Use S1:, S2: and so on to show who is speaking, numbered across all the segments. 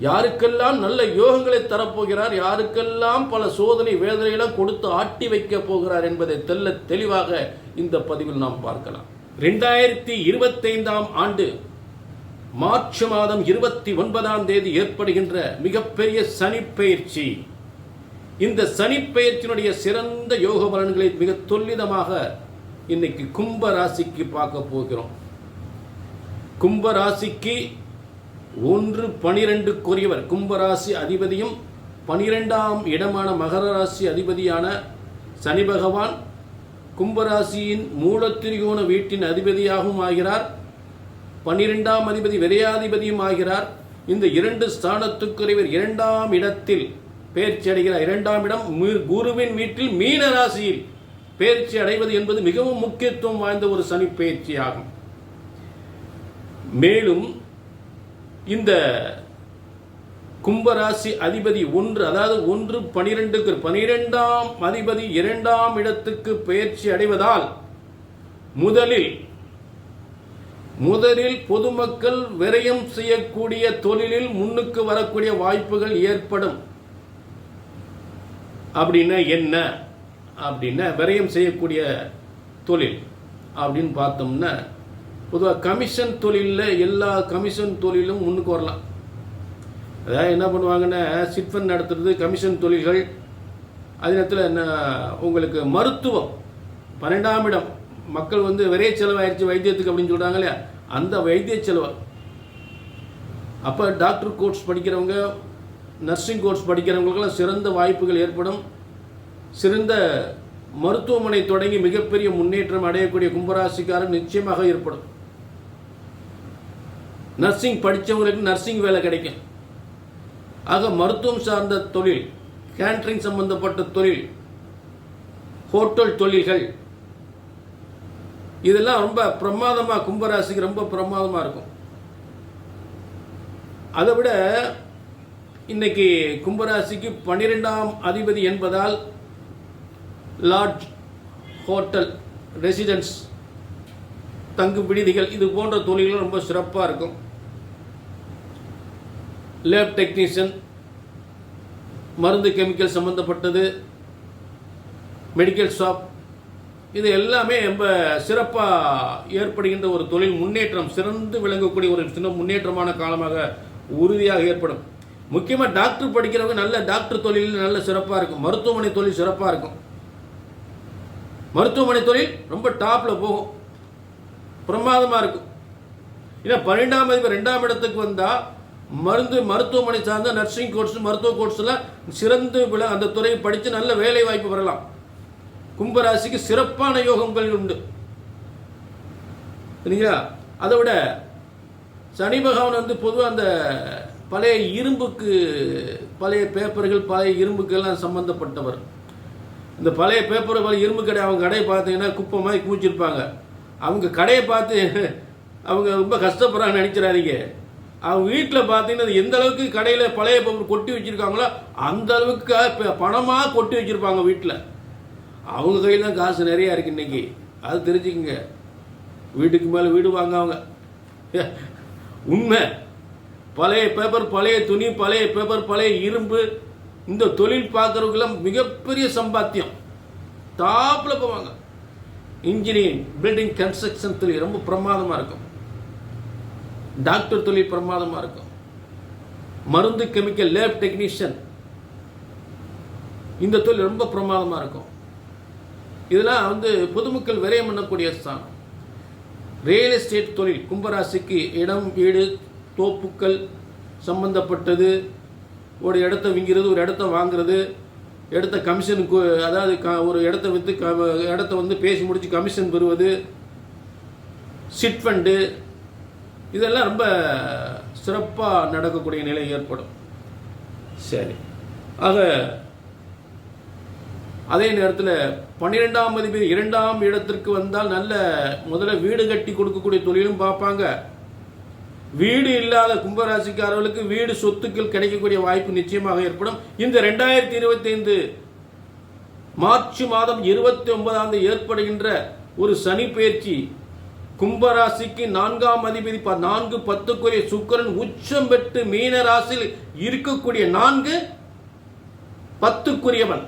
S1: யாருக்கெல்லாம் நல்ல யோகங்களை தரப்போகிறார் யாருக்கெல்லாம் பல சோதனை வேதனைகளை கொடுத்து ஆட்டி வைக்க போகிறார் என்பதை தெல்ல தெளிவாக இந்த பதிவில் நாம் பார்க்கலாம். ரெண்டாயிரத்தி இருபத்தைந்தாம் ஆண்டு மார்ச் மாதம் இருபத்தி ஒன்பதாம் தேதி ஏற்படுகின்ற மிகப்பெரிய சனிப்பெயர்ச்சி. இந்த சனிப்பெயர்ச்சியினுடைய சிறந்த யோக பலன்களை மிக துல்லிதமாக இன்னைக்கு கும்ப ராசிக்கு பார்க்க போகிறோம். கும்ப ராசிக்கு ஒன்று பனிரெண்டுக்குரியவர் கும்பராசி அதிபதியும் பனிரெண்டாம் இடமான மகர ராசி அதிபதியான சனி பகவான் கும்பராசியின் மூலத்திரிகோண வீட்டின் அதிபதியாகவும் ஆகிறார். பன்னிரெண்டாம் அதிபதி விரையாதிபதியும் ஆகிறார். இந்த இரண்டு ஸ்தானத்துக்குரியவர் இரண்டாம் இடத்தில் பேர்ச்சி அடைகிறார். இரண்டாம் இடம் மீ- குருவின் வீட்டில் மீன ராசியில் பேர்ச்சி அடைவது என்பது மிகவும் முக்கியத்துவம் வாய்ந்த ஒரு சனி பயிற்சி மேலும் இந்த கும்பராசி அதிபதி ஒன்று அதாவது ஒன்று பனிரெண்டுக்கு பனிரெண்டாம் அதிபதி இரண்டாம் இடத்துக்கு பெயர்ச்சி அடைவதால் முதலில் முதலில் பொதுமக்கள் விரயம் செய்யக்கூடிய தொழிலில் முன்னுக்கு வரக்கூடிய வாய்ப்புகள் ஏற்படும். அப்படின்னா என்ன? அப்படின்னா விரயம் செய்யக்கூடிய தொழில் அப்படின்னு பார்த்தோம்னா பொதுவாக கமிஷன் தொழிலில் எல்லா கமிஷன் தொழிலும் முன்னுக்கு வரலாம். அதாவது என்ன பண்ணுவாங்கன்னா சிட்ஃபண்ட் நடத்துறது கமிஷன் தொழில்கள் அதே நேரத்தில் என்ன உங்களுக்கு மருத்துவம் பன்னெண்டாம் இடம் மக்கள் வந்து விரைய செலவாயிருச்சு வைத்தியத்துக்கு அப்படின்னு சொல்கிறாங்க இல்லையா? அந்த வைத்திய செலவு. அப்போ டாக்டர் கோர்ஸ் படிக்கிறவங்க நர்சிங் கோர்ஸ் படிக்கிறவங்களுக்கெல்லாம் சிறந்த வாய்ப்புகள் ஏற்படும். சிறந்த மருத்துவமனை தொடங்கி மிகப்பெரிய முன்னேற்றம் அடையக்கூடிய கும்பராசிக்காரன் நிச்சயமாக ஏற்படும். நர்சிங் படித்தவங்களுக்கு நர்சிங் வேலை கிடைக்கும். ஆக மருத்துவம் சார்ந்த தொழில் கேண்டரிங் சம்பந்தப்பட்ட தொழில் ஹோட்டல் தொழில்கள் இதெல்லாம் ரொம்ப பிரமாதமாக கும்பராசிக்கு ரொம்ப பிரமாதமாக இருக்கும். அதை விட இன்னைக்கு கும்பராசிக்கு பன்னிரெண்டாம் அதிபதி என்பதால் லாட்ஜ் ஹோட்டல் ரெசிடென்ஸ் தங்கு விடுதிகள் இது போன்ற தொழில்கள் ரொம்ப சிறப்பாக இருக்கும். லேப் டெக்னீஷியன் மருந்து கெமிக்கல் சம்மந்தப்பட்டது மெடிக்கல் ஷாப் இது எல்லாமே ரொம்ப சிறப்பாக ஏற்படுகின்ற ஒரு தொழில் முன்னேற்றம் சிறந்து விளங்கக்கூடிய ஒரு சின்ன முன்னேற்றமான காலமாக உறுதியாக ஏற்படும். முக்கியமாக டாக்டர் படிக்கிறவங்க நல்ல டாக்டர் தொழில் நல்ல சிறப்பாக இருக்கும். மருத்துவமனை தொழில் சிறப்பாக இருக்கும். மருத்துவமனை தொழில் ரொம்ப டாப்பில் போகும். பிரமாதமாக இருக்கும். ஏன்னா பன்னெண்டாம் அதிபர் ரெண்டாம் இடத்துக்கு வந்தால் மருந்து மருத்துவமனை சார்ந்த நர்சிங் கோர்ஸ் மருத்துவ கோர்ஸில் சிறந்து விள அந்த துறையை படித்து நல்ல வேலை வாய்ப்பு வரலாம் கும்பராசிக்கு சிறப்பான யோகங்கள் உண்டு. சரிங்களா? அதை விட சனி பகவான் வந்து பொதுவாக அந்த பழைய இரும்புக்கு பழைய பேப்பர்கள் பழைய இரும்புக்கெல்லாம் சம்பந்தப்பட்டவர். இந்த பழைய பேப்பர் பழைய இரும்பு கடை அவங்க கடையை பார்த்தீங்கன்னா குப்பை மாதிரி கூச்சிருப்பாங்க. அவங்க கடையை பார்த்து அவங்க ரொம்ப கஷ்டப்படுறாங்க நினைச்சிடாதீங்க. அவங்க வீட்டில் பார்த்தீங்கன்னா அது எந்த அளவுக்கு கடையில் பழைய பேப்பர் கொட்டி வச்சுருக்காங்களோ அந்த அளவுக்கு பணமாக கொட்டி வச்சுருப்பாங்க வீட்டில் அவங்க கையில் தான் காசு நிறையா இருக்கு இன்னைக்கு. அது தெரிஞ்சுக்குங்க. வீட்டுக்கு மேலே வீடு வாங்க அவங்க உண்மை. பழைய பேப்பர் பழைய துணி பழைய பேப்பர் பழைய இரும்பு இந்த தொழில் பார்க்குறவங்களாம் மிகப்பெரிய சம்பாத்தியம். டாப்பில் போவாங்க. இன்ஜினியரிங் பில்டிங் கன்ஸ்ட்ரக்ஷன் தொழில் ரொம்ப பிரமாதமாக இருக்கும். டாக்டர் தொழில் பிரமாதமாக இருக்கும். மருந்து கெமிக்கல் லேப் டெக்னீஷியன். இந்த தொழில் ரொம்ப பிரமாதமாக இருக்கும். இதெல்லாம் வந்து பொதுமக்கள் விரயம் பண்ணக்கூடிய ஸ்தானம். ரியல் எஸ்டேட் தொழில் கும்பராசிக்கு இடம் வீடு தோப்புக்கள் சம்பந்தப்பட்டது. ஒரு இடத்த விங்கிறது ஒரு இடத்த வாங்குறது. இடத்த கமிஷனுக்கு அதாவது க- ஒரு இடத்த விற்று க இடத்த வந்து பேசி முடித்து கமிஷன் பெறுவது. சிட் ஃபண்டு இதெல்லாம் ரொம்ப சிறப்பாக நடக்கக்கூடிய நிலை ஏற்படும். சரி. ஆக அதே நேரத்தில் பன்னிரெண்டாம் அதிபதி இரண்டாம் இடத்திற்கு வந்தால் நல்ல முதல்ல வீடு கட்டி கொடுக்கக்கூடிய தொழிலும் பார்ப்பாங்க. வீடு இல்லாத கும்பராசிக்காரர்களுக்கு வீடு சொத்துக்கள் கிடைக்கக்கூடிய வாய்ப்பு நிச்சயமாக ஏற்படும். இந்த ரெண்டாயிரத்தி இருபத்தி ஐந்து மார்ச் மாதம் இருபத்தி ஒன்பதாம் தேதி ஏற்படுகின்ற ஒரு சனி பயிற்சி கும்பராசிக்கு நான்காம் அதிபதி ப- நான்கு பத்துக்குரிய சுக்கிரன் உச்சம் பெற்று மீன ராசியில் இருக்கக்கூடிய நான்கு பத்துக்குரியவன்.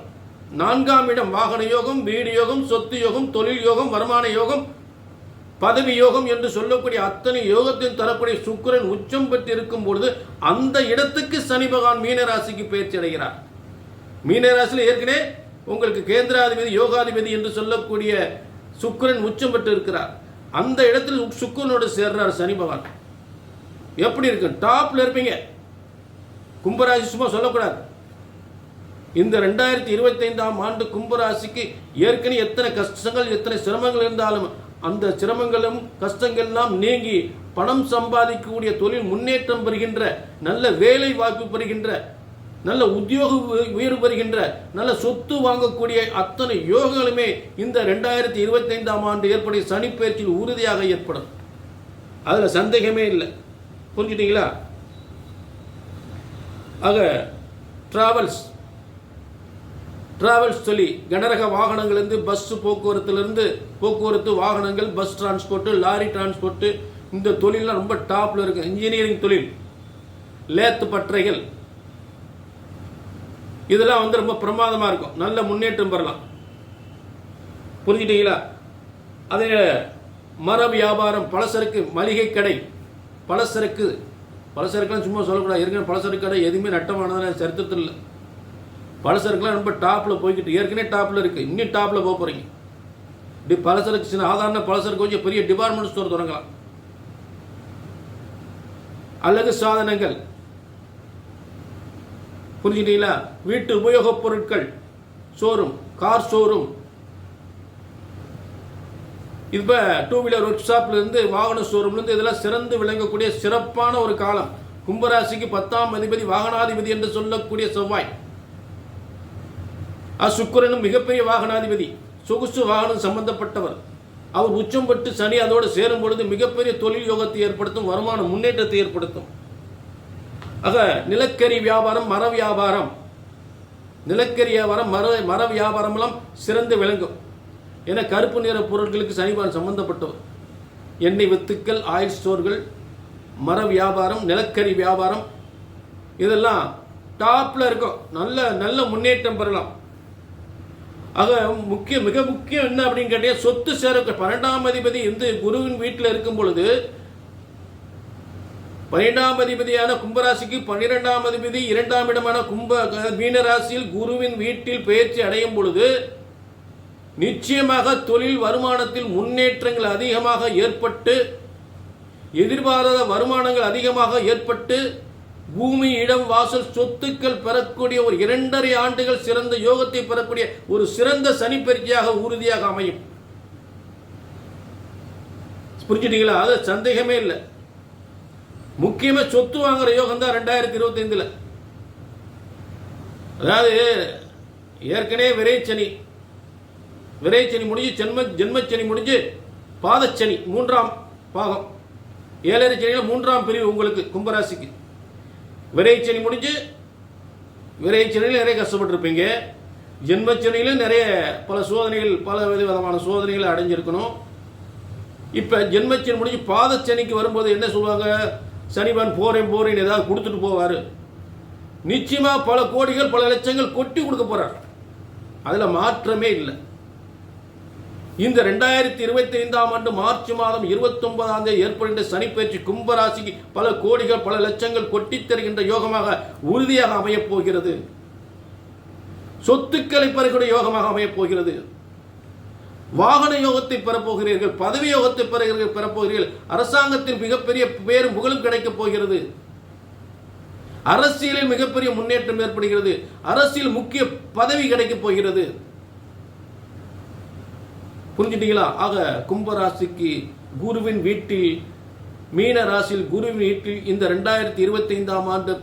S1: நான்காம் இடம் வாகன யோகம் வீடு யோகம் சொத்து யோகம் தொழில் யோகம் வருமான யோகம் பதவி யோகம் என்று சொல்லக்கூடிய அத்தனை யோகத்தின் தரக்கூடிய சுக்கிரன் உச்சம் பெற்று இருக்கும் பொழுது அந்த இடத்துக்கு சனி பகவான் மீனராசிக்கு பயிற்சி அடைகிறார். மீனராசியில் ஏற்கனவே உங்களுக்கு கேந்திராதிபதி யோகாதிபதி என்று சொல்லக்கூடிய சுக்கிரன் உச்சம் பெற்று இருக்கிறார். அந்த இடத்தில் சுக்குனோடு சேர்றார் சனி பகவான். எப்படி இருக்கு? டாப்ல இருப்பீங்க. கும்பராசி சும்மா சொல்லக்கூடாது. இந்த ரெண்டாயிரத்தி இருபத்தைந்தாம் ஆண்டு கும்பராசிக்கு ஏற்கனவே எத்தனை கஷ்டங்கள் எத்தனை சிரமங்கள் இருந்தாலும் அந்த சிரமங்களும் கஷ்டங்கள்லாம் நீங்கி பணம் சம்பாதிக்கக்கூடிய தொழில் முன்னேற்றம் பெறுகின்ற நல்ல வேலை வாய்ப்பு பெறுகின்ற நல்ல உத்தியோக உயர்வு பெறுகின்ற நல்ல சொத்து வாங்கக்கூடிய அத்தனை யோகங்களுமே இந்த ரெண்டாயிரத்தி இருபத்தைந்தாம் ஆண்டு ஏற்படைய சனிப்பெயர்ச்சியில் உறுதியாக ஏற்படும். அதில் சந்தேகமே இல்லை. புரிஞ்சுட்டீங்களா? ஆக டிராவல்ஸ் டிராவல்ஸ் சொல்லி கனரக வாகனங்கள்லேருந்து பஸ் போக்குவரத்துலேருந்து போக்குவரத்து வாகனங்கள் பஸ் டிரான்ஸ்போர்ட்டு லாரி டிரான்ஸ்போர்ட்டு இந்த தொழிலெலாம் ரொம்ப டாப்பில் இருக்குது இன்ஜினியரிங் தொழில். லேத்து பட்டறைகள் இதெல்லாம் வந்து ரொம்ப பிரமாதமாக இருக்கும். நல்ல முன்னேற்றம் பெறலாம். புரிஞ்சுட்டீங்களா? அதே மர வியாபாரம் பலசரக்கு மளிகை கடை பலசரக்கு பலசரக்குலாம் சும்மா சொல்லக்கூடாது. ஏற்கனவே பலசரக்கு கடை எதுவுமே நட்டமானதான சரித்திரத்தில் இல்லை. பலசரக்குலாம் ரொம்ப டாப்பில் போய்கிட்டு ஏற்கனவே டாப்பில் இருக்குது இன்னும் டாப்பில் போக போகிறீங்க இப்படி பலசரக்கு சின்ன சாதாரண பலசரக்கு வச்சு பெரிய டிபார்ட்மெண்ட் ஸ்டோர் தொடங்கலாம். அழகு சாதனங்கள். புரிஞ்சுட்டீங்களா? வீட்டு உபயோகப் பொருட்கள் ஷோரூம் கார் ஷோரூம் இப்போ டூ வீலர் ஒர்க் ஷாப்லேருந்து வாகன ஷோரூம்லேருந்து இதெல்லாம் சிறந்து விளங்கக்கூடிய சிறப்பான ஒரு காலம். கும்பராசிக்கு பத்தாம் அதிபதி வாகனாதிபதி என்று சொல்லக்கூடிய செவ்வாய். சுக்கரனும் மிகப்பெரிய வாகனாதிபதி. சொகுசு வாகனம் சம்பந்தப்பட்டவர். அவர் உச்சம் பெற்று சனி அதோடு சேரும் பொழுது மிகப்பெரிய தொழில் யோகத்தை ஏற்படுத்தும் வருமான முன்னேற்றத்தை ஏற்படுத்தும். ஆக நிலக்கரி வியாபாரம் மர வியாபாரம். நிலக்கரி வியாபாரம் மர மர வியாபாரமெல்லாம் சிறந்து விளங்கும். ஏன்னா கருப்பு நிற பொருட்களுக்கு சனிபான் சம்பந்தப்பட்டவர். எண்ணெய் வித்துக்கள் ஆயில் ஸ்டோர்கள் மர வியாபாரம் நிலக்கரி வியாபாரம் இதெல்லாம் டாப்பில் இருக்கும். நல்ல நல்ல முன்னேற்றம் பெறலாம். ஆக முக்கிய மிக முக்கியம் என்ன அப்படின்னு கேட்டீங்க சொத்து சேர பன்னெண்டாம் அதிபதி இந்து குருவின் வீட்டில் இருக்கும் பொழுது பன்னிரெண்டாம் அதிபதியான கும்பராசிக்கு பன்னிரெண்டாம் அதிபதி இரண்டாம் இடமான கும்ப மீனராசியில் குருவின் வீட்டில் பயிற்சி அடையும் பொழுது நிச்சயமாக தொழில் வருமானத்தில் முன்னேற்றங்கள் அதிகமாக ஏற்பட்டு எதிர்பாராத வருமானங்கள் அதிகமாக ஏற்பட்டு பூமி இடம் வாசல் சொத்துக்கள் பெறக்கூடிய ஒரு இரண்டரை ஆண்டுகள் சிறந்த யோகத்தை பெறக்கூடிய ஒரு சிறந்த சனிப்பெருக்கியாக உறுதியாக அமையும். புரிஞ்சுட்டீங்களா? அது சந்தேகமே இல்லை. முக்கியமா சொத்து வாங்குற யோகம் தான் ரெண்டாயிரத்தி இருபத்தி ஐந்துல அதாவது ஏற்கனவே விரைச்சனி. விரைச்சனி முடிஞ்சு ஜென்ம ஜென்மச்சனி முடிஞ்சு பாதச்சனி மூன்றாம் பாகம். ஏழரை சனியில் மூன்றாம் பிரிவு உங்களுக்கு கும்பராசிக்கு. விரைச்சனி முடிஞ்சு விரைச்சனியில் நிறைய கஷ்டப்பட்டிருப்பீங்க. ஜென்மச்சனியில் நிறைய பல சோதனைகள் பல விதமான சோதனைகளை அடைஞ்சிருக்கணும். இப்போ ஜென்மச்சனி முடிஞ்சு பாதச்சனிக்கு வரும்போது என்ன சொல்லுவாங்க? சனிபன் போறேன் போறேன் ஏதாவது கொடுத்துட்டு போவார். நிச்சயமாக பல கோடிகள் பல லட்சங்கள் கொட்டி கொடுக்க போகிறார் அதில் மாற்றமே இல்லை. இந்த ரெண்டாயிரத்தி இருபத்தி ஐந்தாம் ஆண்டு மார்ச் மாதம் இருபத்தி ஒன்பதாம் தேதி ஏற்படுகின்ற சனிப்பயிற்சி கும்பராசிக்கு பல கோடிகள் பல லட்சங்கள் கொட்டித் தருகின்ற யோகமாக உறுதியாக அமையப் போகிறது. சொத்துக்களை பெறக்கூடிய யோகமாக அமையப் போகிறது. வாகன யோகத்தை பெறப்போகிறீர்கள் பதவி யோகத்தை பெறுகிறீர்கள் பெறப்போகிறீர்கள். அரசாங்கத்தின் மிகப்பெரிய பேரும் புகழும் கிடைக்கப் போகிறது. அரசியலில் மிகப்பெரிய முன்னேற்றம் ஏற்படுகிறது. அரசியல் முக்கிய பதவி கிடைக்கப் போகிறது. புரிஞ்சுட்டீங்களா? ஆக கும்பராசிக்கு குருவின் வீட்டில் மீன ராசியில் குருவின் வீட்டில் இந்த ரெண்டாயிரத்தி இருபத்தி ஐந்தாம் ஆண்டு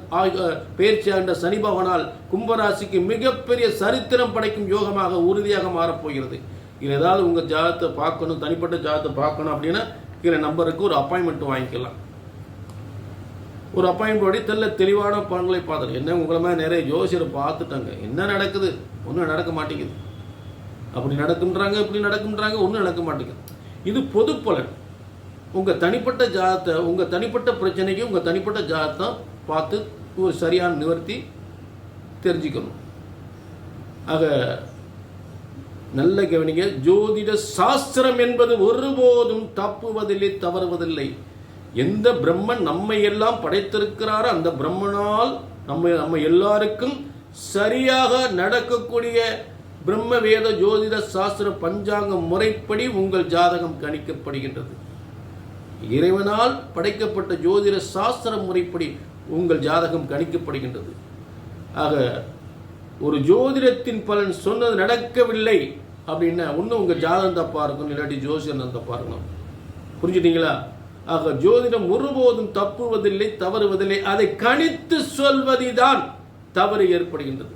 S1: பயிற்சி ஆண்ட சனி பகவானால் கும்பராசிக்கு மிகப்பெரிய சரித்திரம் படைக்கும் யோகமாக உறுதியாக மாறப்போகிறது இதில் ஏதாவது உங்கள் ஜாதத்தை பார்க்கணும் தனிப்பட்ட ஜாதத்தை பார்க்கணும் அப்படின்னா கீழே நம்பருக்கு ஒரு அப்பாயின்மெண்ட் வாங்கிக்கலாம். ஒரு அப்பாயின்மெண்ட் தெல்ல தெளிவான பலன்களை பார்த்துட்டு என்ன உங்களை மாதிரி நிறைய ஜோசியரை பார்த்துட்டாங்க. என்ன நடக்குது? ஒன்றும் நடக்க மாட்டேங்குது. அப்படி நடக்குன்றாங்க இப்படி நடக்குன்றாங்க ஒன்றும் நடக்க மாட்டேங்குது. இது பொது பலன். உங்கள் தனிப்பட்ட ஜாதத்தை உங்கள் தனிப்பட்ட பிரச்சனைக்கு உங்கள் தனிப்பட்ட ஜாதத்தை பார்த்து ஒரு சரியான நிவர்த்தி தெரிஞ்சுக்கணும். ஆக நல்ல கவனிங்க. ஜோதிட சாஸ்திரம் என்பது ஒருபோதும் தப்புவதில்லை தவறுவதில்லை. எந்த பிரம்மன் நம்மை எல்லாம் படைத்திருக்கிறாரோ அந்த பிரம்மனால் நம்ம நம்ம எல்லாருக்கும் சரியாக நடக்கக்கூடிய பிரம்ம வேத ஜோதிட சாஸ்திர பஞ்சாங்க முறைப்படி உங்கள் ஜாதகம் கணிக்கப்படுகின்றது. இறைவனால் படைக்கப்பட்ட ஜோதிட சாஸ்திர முறைப்படி உங்கள் ஜாதகம் கணிக்கப்படுகின்றது. ஆக ஒரு ஜோதிடத்தின் பலன் சொன்னது நடக்கவில்லை. அப்படின்னா இன்னும் உங்கள் ஜாதகம் தப்பாக இருக்கும் இல்லாட்டி ஜோசியம் தப்பாக இருக்கணும். புரிஞ்சுட்டீங்களா? ஆக ஜோதிடம் ஒருபோதும் தப்புவதில்லை தவறுவதில்லை அதை கணித்து சொல்வதுதான் தவறு ஏற்படுகின்றது.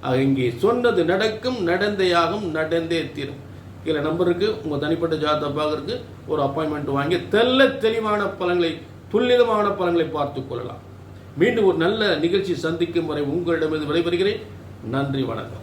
S1: ஆக இங்கே சொன்னது நடக்கும் நடந்தையாகும் நடந்தே தீரும். கீழே நம்பருக்கு உங்கள் தனிப்பட்ட ஜாதகத்தை பார்க்கறதுக்கு ஒரு அப்பாயின்மெண்ட் வாங்கி தெல்ல தெளிவான பலன்களை துல்லிதமான பலன்களை பார்த்து கொள்ளலாம். மீண்டும் ஒரு நல்ல நிகழ்ச்சி சந்திக்கும் வரை உங்களிடமிருந்து விடைபெறுகிறேன். நன்றி வணக்கம்.